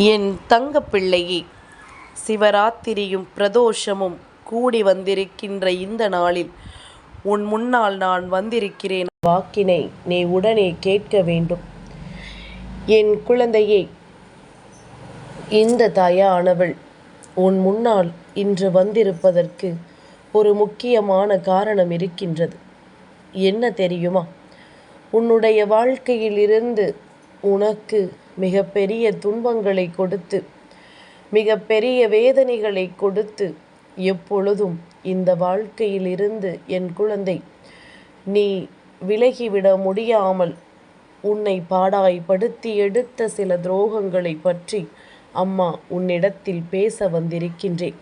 என் தங்கப்பிள்ளையே சிவராத்திரியும் பிரதோஷமும் கூடி வந்திருக்கின்ற இந்த நாளில் உன் முன்னால் நான் வந்திருக்கிறேன். வாக்கினை நீ உடனே கேட்க வேண்டும். என் குழந்தையே இந்த தாயானவள் உன் முன்னால் இன்று வந்திருப்பதற்கு ஒரு முக்கியமான காரணம் இருக்கின்றது. என்ன தெரியுமா? உன்னுடைய வாழ்க்கையிலிருந்து உனக்கு மிகப்பெரிய துன்பங்களை கொடுத்து மிகப்பெரிய வேதனைகளை கொடுத்து எப்பொழுதும் இந்த வாழ்க்கையிலிருந்து என் குழந்தை நீ விலகிவிட முடியாமல் உன்னை பாடாய்படுத்தி எடுத்த சில துரோகங்களை பற்றி அம்மா உன்னிடத்தில் பேச வந்திருக்கின்றேன்.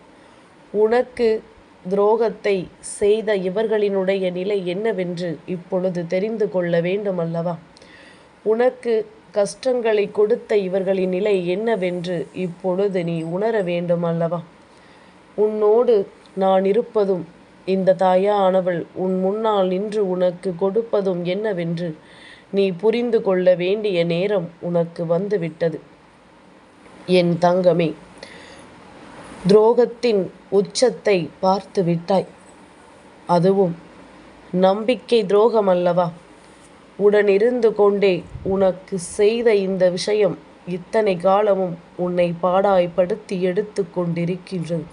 உனக்கு துரோகத்தை செய்த இவர்களினுடைய நிலை என்னவென்று இப்பொழுது தெரிந்து கொள்ள வேண்டும் அல்லவா உனக்கு கஷ்டங்களை கொடுத்த இவர்களின் நிலை என்னவென்று இப்பொழுது நீ உணர வேண்டும் அல்லவா? உன்னோடு நான் இருப்பதும் இந்த தாயானவள் உன் முன்னால் நின்று உனக்கு கொடுப்பதும் என்னவென்று நீ புரிந்து கொள்ள வேண்டிய நேரம் உனக்கு வந்துவிட்டது. என் தங்கமே துரோகத்தின் உச்சத்தை பார்த்து விட்டாய் அதுவும் நம்பிக்கை துரோகம் அல்லவா உடனிருந்து கொண்டே உனக்கு செய்த இந்த விஷயம் இத்தனை காலமும் உன்னை பாடாய்ப்படுத்தி எடுத்து கொண்டிருக்கின்றது.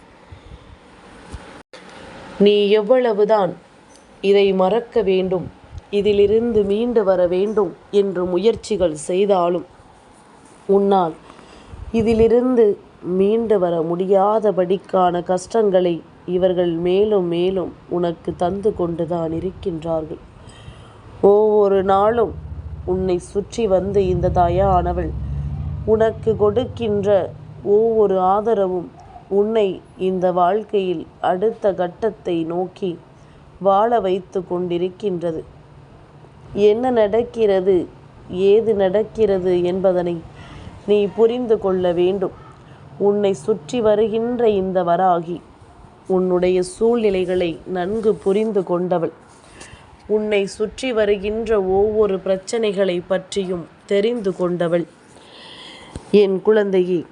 நீ எவ்வளவுதான் இதை மறக்க வேண்டும் இதிலிருந்து மீண்டு வர வேண்டும் என்று முயற்சிகள் செய்தாலும் உன்னால் இதிலிருந்து மீண்டு வர முடியாதபடிக்கான கஷ்டங்களை இவர்கள் மேலும் மேலும் உனக்கு தந்து கொண்டுதான் இருக்கின்றார்கள். ஒவ்வொரு நாளும் உன்னை சுற்றி வந்து இந்த தாயானவள் உனக்கு கொடுக்கின்ற ஒவ்வொரு ஆதரவும் உன்னை இந்த வாழ்க்கையில் அடுத்த கட்டத்தை நோக்கி வாழ வைத்து கொண்டிருக்கின்றது. என்ன நடக்கிறது ஏது நடக்கிறது என்பதனை நீ புரிந்து கொள்ள வேண்டும். உன்னை சுற்றி வருகின்ற இந்த வராகி உன்னுடைய சூழ்நிலைகளை நன்கு புரிந்து கொண்டவள். உன்னை சுற்றி வருகின்ற ஒவ்வொரு பிரச்சனைகளை பற்றியும் தெரிந்து கொண்டவள். என் குழந்தையே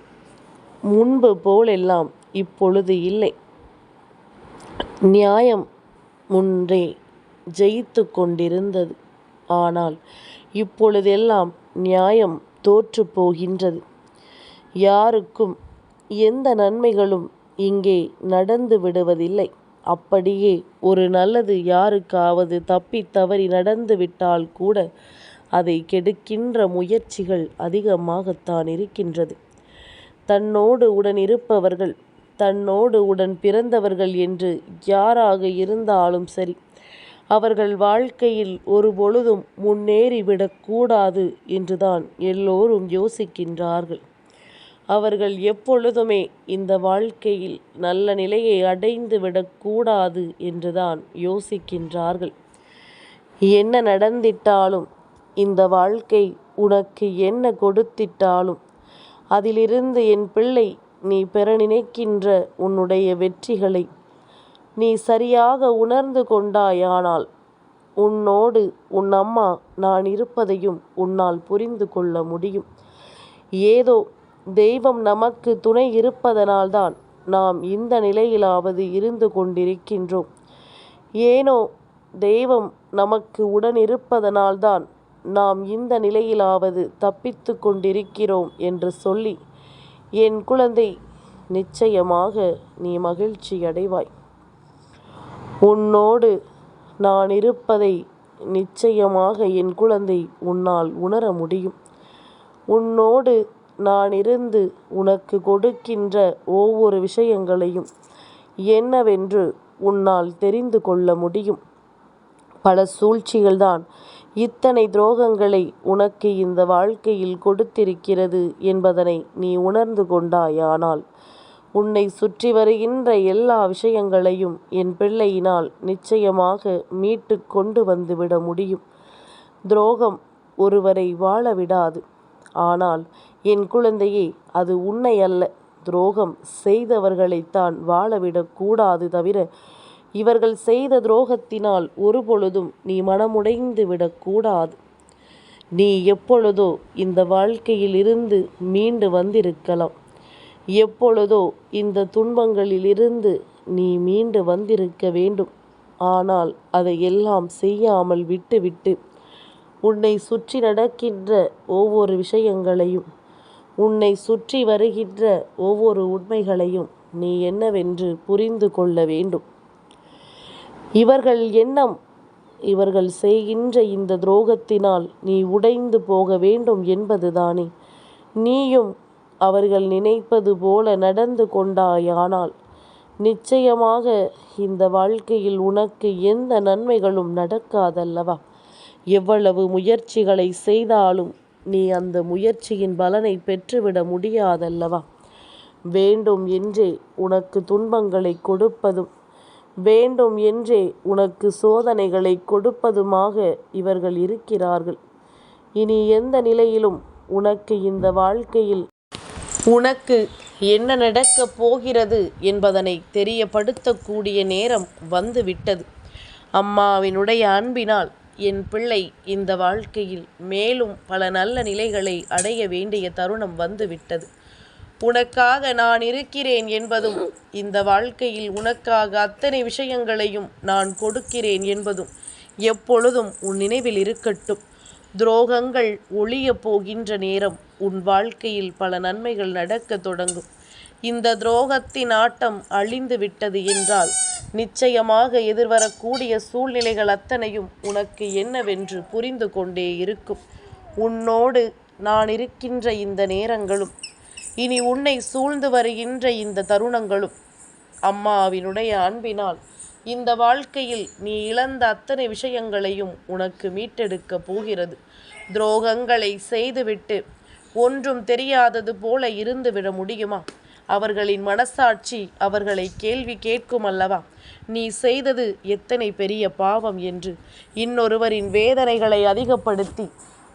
முன்பு போலெல்லாம் இப்பொழுது இல்லை. நியாயம் முன்றே ஜெயித்து கொண்டிருந்தது. ஆனால் இப்பொழுதெல்லாம் நியாயம் தோற்று போகின்றது. யாருக்கும் எந்த நன்மைகளும் இங்கே நடந்து விடுவதில்லை. அப்படியே ஒரு நல்லது யாருக்காவது தப்பித் தவறி நடந்துவிட்டால் கூட அதை கெடுக்கின்ற முயற்சிகள் அதிகமாகத்தான் இருக்கின்றது. தன்னோடு உடன் இருப்பவர்கள் தன்னோடு உடன் பிறந்தவர்கள் என்று யாராக இருந்தாலும் சரி அவர்கள் வாழ்க்கையில் ஒருபொழுதும் முன்னேறிவிடக்கூடாது என்றுதான் எல்லோரும் யோசிக்கின்றார்கள். அவர்கள் எப்பொழுதுமே இந்த வாழ்க்கையில் நல்ல நிலையை அடைந்து விடக்கூடாது என்றுதான் யோசிக்கின்றார்கள். என்ன நடந்திட்டாலும் இந்த வாழ்க்கை உனக்கு என்ன கொடுத்திட்டாலும் அதிலிருந்து என் பிள்ளை நீ பெற நினைக்கின்ற உன்னுடைய வெற்றிகளை நீ சரியாக உணர்ந்து கொண்டாயானால் உன்னோடு உன் அம்மா நான் இருப்பதையும் உன்னால் புரிந்து கொள்ள முடியும். ஏதோ தெய்வம் நமக்கு துணை இருப்பதனால்தான் நாம் இந்த நிலையிலாவது இருந்து கொண்டிருக்கின்றோம். ஏனோ தெய்வம் நமக்கு உடன் இருப்பதனால்தான் நாம் இந்த நிலையிலாவது தப்பித்து கொண்டிருக்கிறோம் என்று சொல்லி என் குழந்தை நிச்சயமாக நீ மகிழ்ச்சி அடைவாய் உன்னோடு நான் இருப்பதை நிச்சயமாக என் குழந்தை உன்னால் உணர முடியும். உன்னோடு நான் இருந்து உனக்கு கொடுக்கின்ற ஒவ்வொரு விஷயங்களையும் என்னவென்று உன்னால் தெரிந்து கொள்ள முடியும். பல சூழ்ச்சிகள்தான் இத்தனை துரோகங்களை உனக்கு இந்த வாழ்க்கையில் கொடுத்திருக்கிறது என்பதனை நீ உணர்ந்து கொண்டாயானால் உன்னை சுற்றி வருகின்ற எல்லா விஷயங்களையும் என் பிள்ளையினால் நிச்சயமாக மீட்டு கொண்டு வந்துவிட முடியும். துரோகம் ஒருவரை வாழ விடாது. ஆனால் என் குழந்தையே அது உன்னை அல்ல. துரோகம் செய்தவர்களைத்தான் வாழவிடக்கூடாது தவிர இவர்கள் செய்த துரோகத்தினால் ஒருபொழுதும் நீ மனமுடைந்து விடக்கூடாது நீ எப்பொழுதோ இந்த வாழ்க்கையில் இருந்து மீண்டு வந்திருக்கலாம். எப்பொழுதோ இந்த துன்பங்களிலிருந்து நீ மீண்டு வந்திருக்க வேண்டும். ஆனால் அதையெல்லாம் செய்யாமல் விட்டுவிட்டு உன்னை சுற்றி நடக்கின்ற ஒவ்வொரு விஷயங்களையும் உன்னை சுற்றி வருகின்ற ஒவ்வொரு உண்மைகளையும் நீ என்னவென்று புரிந்து கொள்ள வேண்டும். இவர்கள் எண்ணம் இவர்கள் செய்கின்ற இந்த துரோகத்தினால் நீ உடைந்து போக வேண்டும் என்பதுதானே. நீயும் அவர்கள் நினைப்பது போல நடந்து கொண்டாயானால் நிச்சயமாக இந்த வாழ்க்கையில் உனக்கு எந்த நன்மைகளும் நடக்காதல்லவா? எவ்வளவு முயற்சிகளை செய்தாலும் நீ அந்த முயற்சியின் பலனை பெற்றுவிட முடியாதல்லவா? வேண்டும் என்றே உனக்கு துன்பங்களை கொடுப்பதும் வேண்டும் என்றே உனக்கு சோதனைகளை கொடுப்பதுமாக இவர்கள் இருக்கிறார்கள். இனி எந்த நிலையிலும் உனக்கு இந்த வாழ்க்கையில் உனக்கு என்ன நடக்கப் போகிறது என்பதனை தெரியப்படுத்தக்கூடிய நேரம் வந்துவிட்டது. அம்மாவினுடைய அன்பினால் என் பிள்ளை இந்த வாழ்க்கையில் மேலும் பல நல்ல நிலைகளை அடைய வேண்டிய தருணம் வந்துவிட்டது. உனக்காக நான் இருக்கிறேன் என்பதும் இந்த வாழ்க்கையில் உனக்காக அத்தனை விஷயங்களையும் நான் கொடுக்கிறேன் என்பதும் எப்பொழுதும் உன் நினைவில் இருக்கட்டும். துரோகங்கள் ஒளிய போகின்ற நேரம் உன் வாழ்க்கையில் பல நன்மைகள் நடக்க தொடங்கும். இந்த துரோகத்தின் ஆட்டம் அழிந்து விட்டது என்றால் நிச்சயமாக எதிர்வரக்கூடிய சூழ்நிலைகள் அத்தனையும் உனக்கு என்னவென்று புரிந்து கொண்டே இருக்கும். உன்னோடு நான் இருக்கின்ற இந்த நேரங்களும் இனி உன்னை சூழ்ந்து வருகின்ற இந்த தருணங்களும் அம்மாவினுடைய அன்பினால் இந்த வாழ்க்கையில் நீ இழந்த அத்தனை விஷயங்களையும் உனக்கு மீட்டெடுக்க போகிறது. துரோகங்களை செய்துவிட்டு ஒன்றும் தெரியாதது போல இருந்துவிட முடியுமா? அவர்களின் மனசாட்சி அவர்களை கேள்வி கேட்கும் அல்லவா? நீ செய்தது எத்தனை பெரிய பாவம் என்று. இன்னொருவரின் வேதனைகளை அதிகப்படுத்தி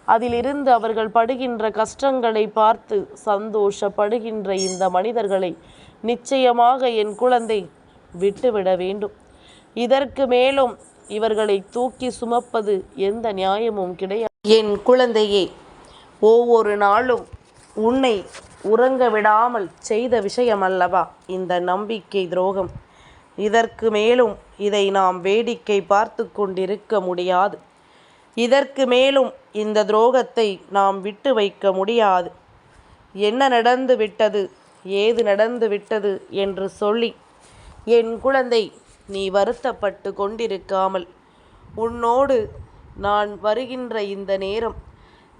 அதிலிருந்து அவர்கள் படுகின்ற கஷ்டங்களை பார்த்து சந்தோஷப்படுகின்ற இந்த மனிதர்களை நிச்சயமாக என் குழந்தை விட்டுவிட வேண்டும். இதற்கு மேலும் இவர்களை தூக்கி சுமப்பது எந்த நியாயமும் கிடையாது. என் குழந்தையே ஒவ்வொரு நாளும் உன்னை உறங்க விடாமல் செய்த விஷயம் அல்லவா இந்த நம்பிக்கை துரோகம்? இதற்கு மேலும் இதை நாம் வேடிக்கை பார்த்து கொண்டிருக்க முடியாது. இதற்கு மேலும் இந்த துரோகத்தை நாம் விட்டு வைக்க முடியாது. என்ன நடந்து விட்டது ஏது நடந்து விட்டது என்று சொல்லி என் குழந்தை நீ வருத்தப்பட்டு கொண்டிருக்காமல் உன்னோடு நான் வருகின்ற இந்த நேரம்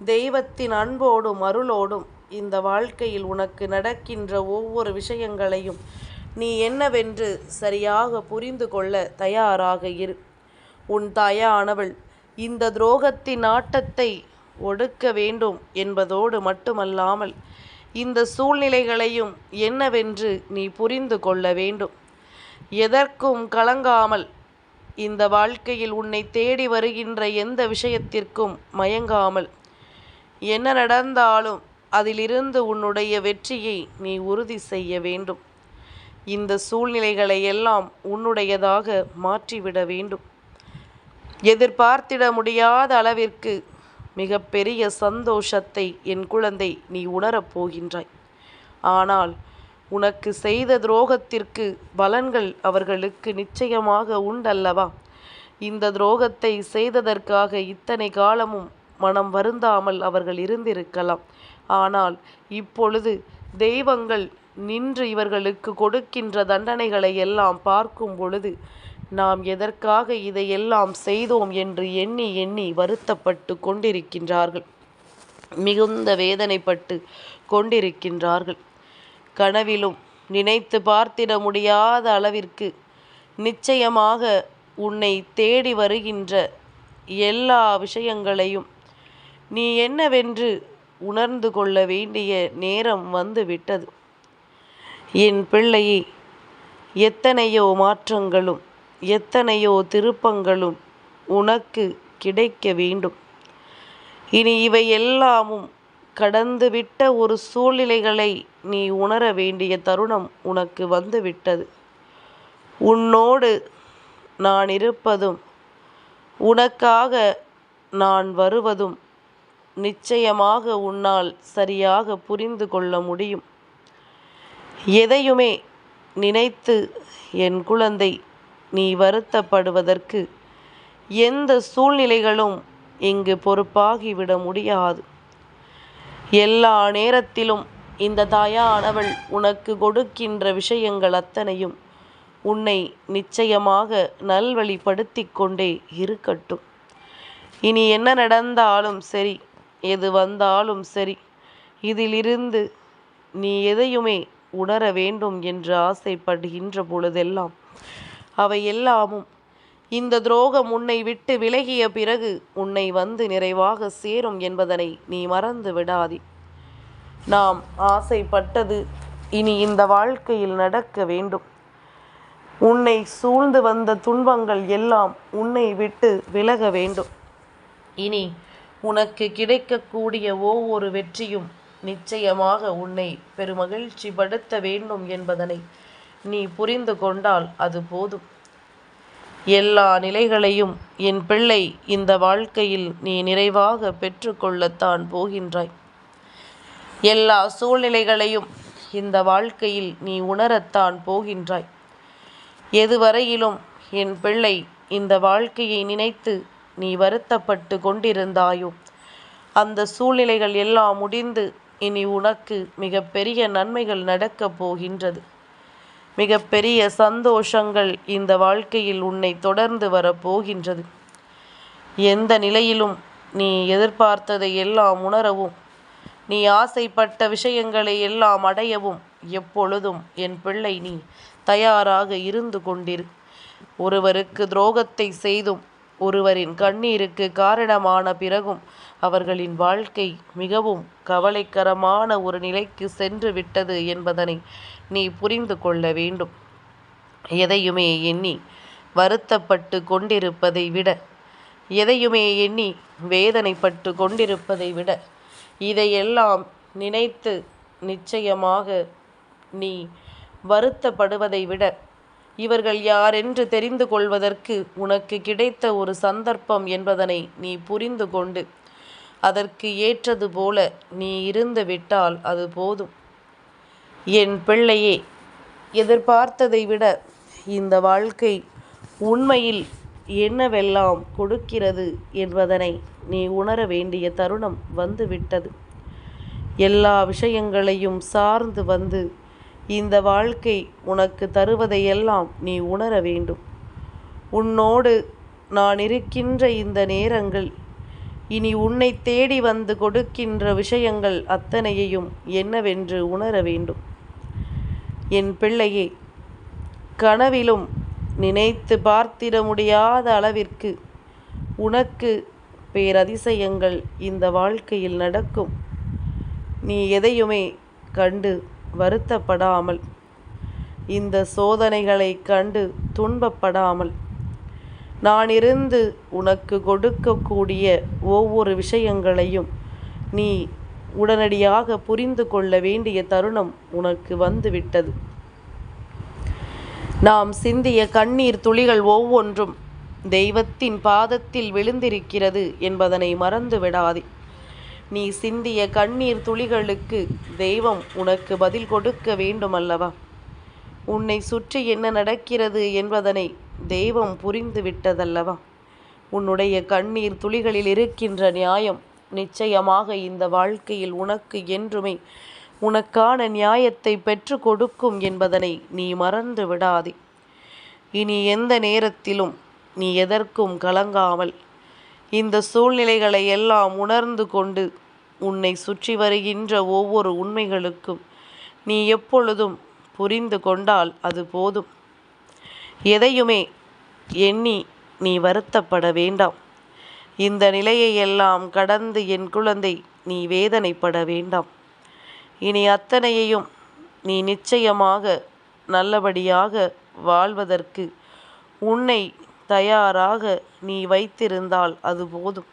தெய்வத்தின் அன்போடும் அருளோடும் இந்த வாழ்க்கையில் உனக்கு நடக்கின்ற ஒவ்வொரு விஷயங்களையும் நீ என்னவென்று சரியாக புரிந்து கொள்ள தயாராக இரு. உன் தாயானவள் இந்த துரோகத்தின் ஆட்டத்தை ஒடுக்க வேண்டும் என்பதோடு மட்டுமல்லாமல் இந்த சூழ்நிலைகளையும் என்னவென்று நீ புரிந்து கொள்ள வேண்டும். எதற்கும் கலங்காமல் இந்த வாழ்க்கையில் உன்னை தேடி வருகின்ற எந்த விஷயத்திற்கும் மயங்காமல் என்ன நடந்தாலும் அதிலிருந்து உன்னுடைய வெற்றியை நீ உறுதி செய்ய வேண்டும். இந்த சூழ்நிலைகளை எல்லாம் உன்னுடையதாக மாற்றிவிட வேண்டும். எதிர்பார்த்திட முடியாத அளவிற்கு மிகப்பெரிய சந்தோஷத்தை என் குழந்தை நீ உணரப் போகின்றாய். ஆனால் உனக்கு செய்த துரோகத்திற்கு பலன்கள் அவர்களுக்கு நிச்சயமாக உண்டல்லவா? இந்த துரோகத்தை செய்ததற்காக இத்தனை காலமும் மனம் வருந்தாமல் அவர்கள் இருந்திருக்கலாம். ஆனால் இப்பொழுது தெய்வங்கள் நின்று இவர்களுக்கு கொடுக்கின்ற தண்டனைகளை எல்லாம் பார்க்கும் பொழுது நாம் எதற்காக இதையெல்லாம் செய்தோம் என்று எண்ணி எண்ணி வருத்தப்பட்டு கொண்டிருக்கின்றார்கள். மிகுந்த வேதனைப்பட்டு கொண்டிருக்கின்றார்கள். கனவிலும் நினைத்து பார்த்திட முடியாத அளவிற்கு நிச்சயமாக உன்னை தேடி வருகின்ற எல்லா விஷயங்களையும் நீ என்னவென்று உணர்ந்து கொள்ள வேண்டிய நேரம் வந்து விட்டது. என் பிள்ளையை எத்தனையோ மாற்றங்களும் எத்தனையோ திருப்பங்களும் உனக்கு கிடைக்க வேண்டும். இனி இவை எல்லாமும் கடந்துவிட்ட ஒரு சூழ்நிலைகளை நீ உணர வேண்டிய தருணம் உனக்கு வந்துவிட்டது உன்னோடு நான் இருப்பதும் உனக்காக நான் வருவதும் நிச்சயமாக உன்னால் சரியாக புரிந்து கொள்ள முடியும். எதையுமே நினைத்து என் குழந்தை நீ வருத்தப்படுவதற்கு எந்த சூழ்நிலைகளும் இங்கு பொறுப்பாகிவிட முடியாது. எல்லா நேரத்திலும் இந்த தாயானவள் உனக்கு கொடுக்கின்ற விஷயங்கள் அத்தனையும் உன்னை நிச்சயமாக நல்வழிப்படுத்திக் கொண்டே இருக்கட்டும். இனி என்ன நடந்தாலும் சரி எது வந்தாலும் சரி இதிலிருந்து நீ எதையுமே உணர வேண்டும் என்று ஆசைப்படுகின்ற பொழுதெல்லாம் அவை எல்லாமும் இந்த துரோகம் உன்னை விட்டு விலகிய பிறகு உன்னை வந்து நிறைவாக சேரும் என்பதனை நீ மறந்து விடாதே. நாம் ஆசைப்பட்டது இனி இந்த வாழ்க்கையில் நடக்க வேண்டும். உன்னை சூழ்ந்து வந்த துன்பங்கள் எல்லாம் உன்னை விட்டு விலக வேண்டும். இனி உனக்கு கிடைக்கக்கூடிய ஒவ்வொரு வெற்றியும் நிச்சயமாக உன்னை பெருமகிழ்ச்சி படுத்த வேண்டும் என்பதனை நீ புரிந்து கொண்டால் அது போதும். எல்லா நிலைகளையும் என் பிள்ளை இந்த வாழ்க்கையில் நீ நிறைவாக பெற்றுக்கொள்ளத்தான் போகின்றாய். எல்லா சூழ்நிலைகளையும் இந்த வாழ்க்கையில் நீ உணரத்தான் போகின்றாய். எதுவரையிலும் என் பிள்ளை இந்த வாழ்க்கையை நினைத்து நீ வருத்தப்பட்டு கொண்டிருந்தாயோ? அந்த சூழ்நிலைகள் எல்லாம் முடிந்து இனி உனக்கு மிகப்பெரிய நன்மைகள் நடக்கப் போகின்றது. மிகப்பெரிய சந்தோஷங்கள் இந்த வாழ்க்கையில் உன்னை தொடர்ந்து வரப்போகின்றது எந்த நிலையிலும் நீ எதிர்பார்த்ததை எல்லாம் உணரவும் நீ ஆசைப்பட்ட விஷயங்களை எல்லாம் அடையவும் எப்பொழுதும் என் பிள்ளை நீ தயாராக இருந்து கொண்டிரு. ஒருவருக்கு துரோகத்தை செய்தும் ஒருவரின் கண்ணீருக்கு காரணமான பிறகும் அவர்களின் வாழ்க்கை மிகவும் கவலைக்கரமான ஒரு நிலைக்கு சென்று விட்டது என்பதனை நீ புரிந்து கொள்ள வேண்டும். எதையுமே எண்ணி வருத்தப்பட்டு கொண்டிருப்பதை விட எதையுமே எண்ணி வேதனைப்பட்டு கொண்டிருப்பதை விட இதையெல்லாம் நினைத்து நிச்சயமாக நீ வருத்தப்படுவதை விட இவர்கள் யாரென்று தெரிந்து கொள்வதற்கு உனக்கு கிடைத்த ஒரு சந்தர்ப்பம் என்பதனை நீ புரிந்து கொண்டு அதற்கு ஏற்றது போல நீ இருந்து விட்டால் அது போதும். என் பிள்ளையே எதிர்பார்த்ததை விட இந்த வாழ்க்கை உண்மையில் என்னவெல்லாம் கொடுக்கிறது என்பதனை நீ உணர வேண்டிய தருணம் வந்துவிட்டது. எல்லா விஷயங்களையும் சார்ந்து வந்து இந்த வாழ்க்கை உனக்கு தருவதையெல்லாம் நீ உணர வேண்டும். உன்னோடு நான் இருக்கின்ற இந்த நேரங்கள் இனி உன்னை தேடி வந்து கொடுக்கின்ற விஷயங்கள் அத்தனையையும் என்னவென்று உணர வேண்டும். என் பிள்ளையே கனவிலும் நினைத்து பார்த்திட முடியாத அளவிற்கு உனக்கு பேரதிசயங்கள் இந்த வாழ்க்கையில் நடக்கும். நீ எதையுமே கண்டு வருத்தப்படாமல் இந்த சோதனைகளை கண்டு துன்பப்படாமல் நான் இருந்து உனக்கு கொடுக்கக்கூடிய ஒவ்வொரு விஷயங்களையும் நீ உடனடியாக புரிந்து கொள்ள வேண்டிய தருணம் உனக்கு வந்துவிட்டது. நாம் சிந்திய கண்ணீர் துளிகள் ஒவ்வொன்றும் தெய்வத்தின் பாதத்தில் விழுந்திருக்கிறது என்பதனை மறந்து விடாதே நீ சிந்திய கண்ணீர் துளிகளுக்கு தெய்வம் உனக்கு பதில் கொடுக்க வேண்டுமல்லவா? உன்னை சுற்றி என்ன நடக்கிறது என்பதனை தெய்வம் புரிந்து விட்டதல்லவா? உன்னுடைய கண்ணீர் துளிகளில் இருக்கின்ற நியாயம் நிச்சயமாக இந்த வாழ்க்கையில் உனக்கு என்றுமே உனக்கான நியாயத்தை பெற்று கொடுக்கும் என்பதனை நீ மறந்து விடாதே இனி எந்த நேரத்திலும் நீ எதற்கும் கலங்காமல் இந்த சூழ்நிலைகளை எல்லாம் உணர்ந்து கொண்டு உன்னை சுற்றி வருகின்ற ஒவ்வொரு உண்மைகளுக்கும் நீ எப்பொழுதும் புரிந்து கொண்டால் அது போதும். எதையுமே எண்ணி நீ வருத்தப்பட வேண்டாம். இந்த நிலையை எல்லாம் கடந்து என் குழந்தை நீ வேதனைப்பட வேண்டாம். இனி அத்தனையையும் நீ நிச்சயமாக நல்லபடியாக வாழ்வதற்கு உன்னை தயாராக நீ வைத்திருந்தால் அது போதும்.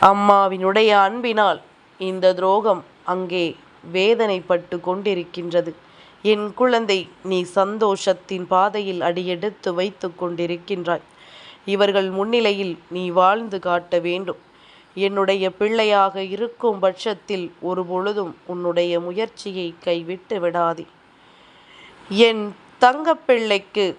அம்மாவினுடைய அன்பினால் இந்த துரோகம் அங்கே வேதனைப்பட்டு கொண்டிருக்கின்றது. என் குழந்தை நீ சந்தோஷத்தின் பாதையில் அடியெடுத்து வைத்து கொண்டிருக்கின்றாய். இவர்கள் முன்னிலையில் நீ வாழ்ந்து காட்ட வேண்டும். என்னுடைய பிள்ளையாக இருக்கும் பட்சத்தில் ஒருபொழுதும் உன்னுடைய முயற்சியை கைவிட்டு விடாதே. என் தங்கப்பிள்ளைக்கு